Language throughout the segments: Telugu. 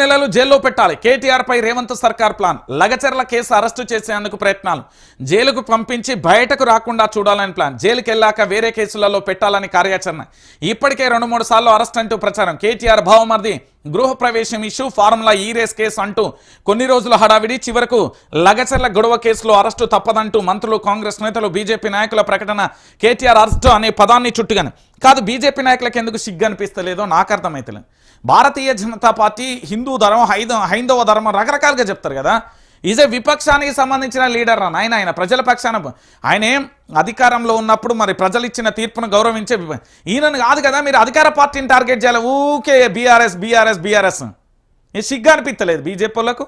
నెలలు జైల్లో పెట్టాలి. కేటీఆర్ పై రేవంత్ సర్కార్ ప్లాన్. లగచర్ల కేసు అరెస్టు చేసేందుకు ప్రయత్నాలు. జైలుకు పంపించి బయటకు రాకుండా చూడాలని ప్లాన్. జైలుకి వెళ్ళాక వేరే కేసులలో పెట్టాలని కార్యాచరణ. ఇప్పటికే రెండు మూడు సార్లు అరెస్ట్ అంటూ ప్రచారం. కేటీఆర్ భావమర్ది గృహ ప్రవేశం issue formula E race case అంటూ కొన్ని రోజుల హడావిడి. చివరకు లగచర్ల గొడవ కేసులో అరెస్టు తప్పదంటూ మంత్రులు కాంగ్రెస్ నేతలు బీజేపీ నాయకుల ప్రకటన కేటీఆర్ అరెస్టు అనే పదాన్ని చుట్టుగాను. కాదు బీజేపీ నాయకులకు ఎందుకు సిగ్గు అనిపిస్తలేదో నాకు అర్థమైతలేదు భారతీయ జనతా పార్టీ హిందూ ధర్మం హైద హైందవ ధర్మం రకరకాలుగా చెప్తారు కదా. ఈజ్ ఏ విపక్షానికి సంబంధించిన లీడర్ అని ఆయన ఆయన ప్రజల పక్షాన ఆయన ఏం అధికారంలో ఉన్నప్పుడు మరి ప్రజలు ఇచ్చిన తీర్పును గౌరవించే ఈయనను కాదు కదా మీరు అధికార పార్టీని టార్గెట్ చేయాలి. ఊకే బీఆర్ఎస్ బీఆర్ఎస్ బీఆర్ఎస్. ఈ సిగ్గు అనిపించలేదు బీజేపీలకు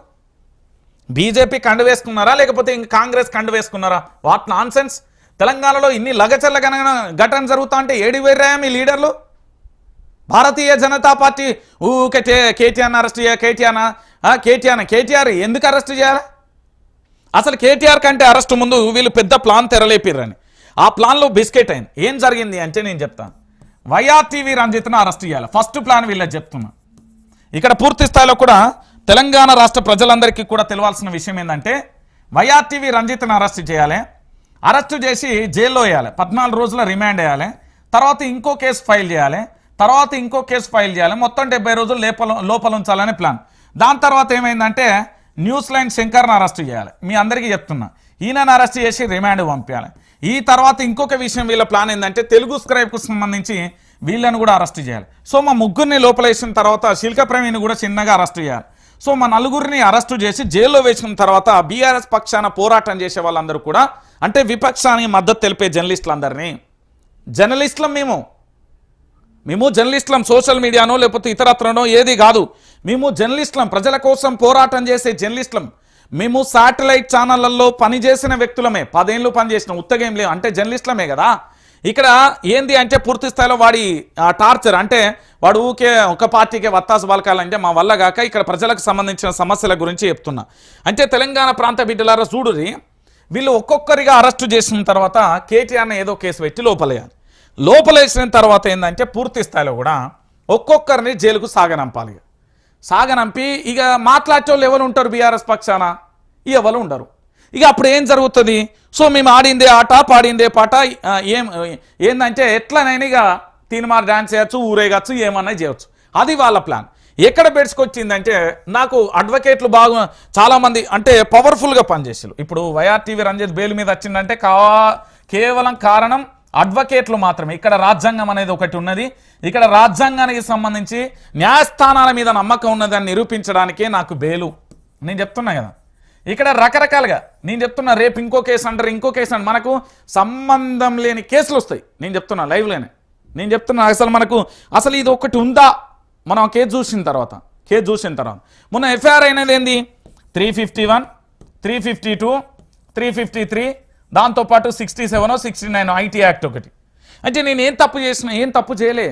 బీజేపీ కండు వేసుకున్నారా? లేకపోతే ఇంక కాంగ్రెస్ కండు వేసుకున్నారా? వాట్ నాన్ సెన్స్ తెలంగాణలో ఇన్ని లగచల్ల గణన ఘటన జరుగుతా అంటే ఏడి వేర్రాయా మీ లీడర్లు? భారతీయ జనతా పార్టీ ఊకే కేటీఆర్ అరెస్ట్ చేయ కేటీఆర్ కేటీఆర్ కేటీఆర్ ఎందుకు అరెస్ట్ చేయాలి? అసలు కేటీఆర్ కంటే అరెస్ట్ ముందు వీళ్ళు పెద్ద ప్లాన్ తెరలేపిర్రని. ఆ ప్లాన్లో బిస్కెట్ అయింది. ఏం జరిగింది అంటే నేను చెప్తాను. వైఆర్టీవీ రంజిత్ను అరెస్ట్ చేయాలి. ఫస్ట్ ప్లాన్ వీళ్ళకి చెప్తున్నా. ఇక్కడ పూర్తి స్థాయిలో కూడా తెలంగాణ రాష్ట్ర ప్రజలందరికీ కూడా తెలియాల్సిన విషయం ఏంటంటే వైఆర్టీవీ రంజిత్ను అరెస్ట్ చేయాలి. అరెస్టు చేసి జైల్లో వేయాలి. పద్నాలుగు రోజుల రిమాండ్ వేయాలి. తర్వాత ఇంకో కేసు ఫైల్ చేయాలి. తర్వాత ఇంకో కేసు ఫైల్ చేయాలి. మొత్తం డెబ్బై రోజులు లోపల లోపల ఉంచాలని ప్లాన్. దాని తర్వాత ఏమైందంటే న్యూస్ లైన్ శంకర్ని అరెస్ట్ చేయాలి. మీ అందరికీ చెప్తున్నా. ఈయనను అరెస్ట్ చేసి రిమాండ్ పంపించాలి. ఈ తర్వాత ఇంకొక విషయం వీళ్ళ ప్లాన్ ఏంటంటే తెలుగు స్క్రైబ్కు సంబంధించి వీళ్ళని కూడా అరెస్ట్ చేయాలి. సో మా ముగ్గురిని లోపలేసిన తర్వాత శిల్క ప్రవీణ్ కూడా చిన్నగా అరెస్ట్ చేయాలి. సో మా నలుగురిని అరెస్టు చేసి జైల్లో వేసిన తర్వాత బీఆర్ఎస్ పక్షాన పోరాటం చేసే వాళ్ళందరూ కూడా అంటే విపక్షానికి మద్దతు తెలిపే జర్నలిస్టులందరినీ. జర్నలిస్టులం మేము. మేము జర్నలిస్టులం సోషల్ మీడియానో లేకపోతే ఇతరత్రనో ఏది కాదు. మేము జర్నలిస్టులం ప్రజల కోసం పోరాటం చేసే జర్నలిస్టులం. మేము శాటిలైట్ ఛానళ్ళలో పనిచేసిన వ్యక్తులమే. పదేళ్ళు పనిచేసిన ఉత్తగేం లేవు. అంటే జర్నలిస్టులమే కదా. ఇక్కడ ఏంది అంటే పూర్తి స్థాయిలో వాడి టార్చర్. అంటే వాడు ఊకే ఒక పార్టీకే వత్తాసు పలకాలంటే మా వల్ల కాక ఇక్కడ ప్రజలకు సంబంధించిన సమస్యల గురించి చెప్తున్నా. అంటే తెలంగాణ ప్రాంత బిడ్డలారా చూడురి వీళ్ళు ఒక్కొక్కరిగా అరెస్టు చేసిన తర్వాత కేటీఆర్ని ఏదో కేసు పెట్టి లోపలయ్యారు లోపలేసిన తర్వాత ఏంటంటే పూర్తి స్థాయిలో కూడా ఒక్కొక్కరిని జైలుకు సాగనంపాలి. సాగనంపి ఇక మాట్లాడేవాళ్ళు ఎవరు ఉంటారు బీఆర్ఎస్ పక్షాన? ఎవరు ఉండరు. ఇక అప్పుడు ఏం జరుగుతుంది? సో మేము ఆడిందే ఆట పాడిందే పాట ఏం ఏందంటే ఎట్లనైనా ఇక తీన్మార్ డాన్స్ చేయొచ్చు ఊరేగచ్చు ఏమన్నా చేయొచ్చు. అది వాళ్ళ ప్లాన్. ఎక్కడ బెడ్స్కొచ్చిందంటే నాకు అడ్వకేట్లు బాగా చాలామంది అంటే పవర్ఫుల్గా పనిచేసారు ఇప్పుడు వైఆర్టీవీ రంజిత్ బెయిల్ మీద వచ్చిందంటే కా కేవలం కారణం అడ్వకేట్లు మాత్రమే. ఇక్కడ రాజ్యాంగం అనేది ఒకటి ఉన్నది. ఇక్కడ రాజ్యాంగానికి సంబంధించి న్యాయస్థానాల మీద నమ్మకం ఉన్నదని నిరూపించడానికే నాకు బెయిలు నేను చెప్తున్నా కదా. ఇక్కడ రకరకాలుగా నేను చెప్తున్నా రేపు ఇంకో కేసు అంటారు ఇంకో కేసు అంటే మనకు సంబంధం లేని కేసులు వస్తాయి. నేను చెప్తున్నా లైవ్లోనే. నేను చెప్తున్నా అసలు మనకు అసలు ఇది ఒకటి ఉందా? మనం ఆ కేసు చూసిన తర్వాత కేసు చూసిన తర్వాత. మొన్న ఎఫ్ఐఆర్ అయినది ఏంది? Three fifty one three fifty two three fifty three దాంతోపాటు sixty seven sixty nine IT act ఒకటి. అంటే నేను ఏం తప్పు చేసిన ఏం తప్పు చేయలే.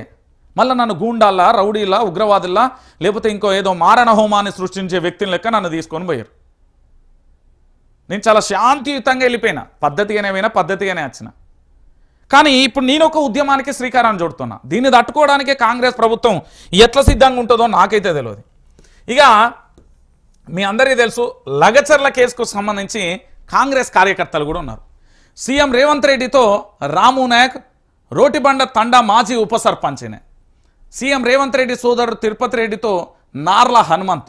మళ్ళీ నన్ను గూండాల్లా రౌడీలా ఉగ్రవాదుల్లా లేకపోతే ఇంకో ఏదో మారణ హోమాన్ని సృష్టించే వ్యక్తిని లెక్క నన్ను తీసుకొని పోయారు. నేను చాలా శాంతియుతంగా వెళ్ళిపోయినా. పద్ధతిగానే పోయినా పద్ధతిగానే వచ్చిన. కానీ ఇప్పుడు నేను ఒక ఉద్యమానికి శ్రీకారం చుడుతున్నా. దీన్ని తట్టుకోవడానికే కాంగ్రెస్ ప్రభుత్వం ఎట్లా సిద్ధంగా ఉంటుందో నాకైతే తెలియదు ఇక మీ అందరికీ తెలుసు లగచర్ల కేసుకు సంబంధించి కాంగ్రెస్ కార్యకర్తలు కూడా ఉన్నారు. సీఎం రేవంత్ రెడ్డితో రాము నాయక్ రోటిబండ తండా మాజీ ఉప సర్పంచ్నే. సీఎం రేవంత్ రెడ్డి సోదరుడు తిరుపతి రెడ్డితో నార్ల హనుమంతు.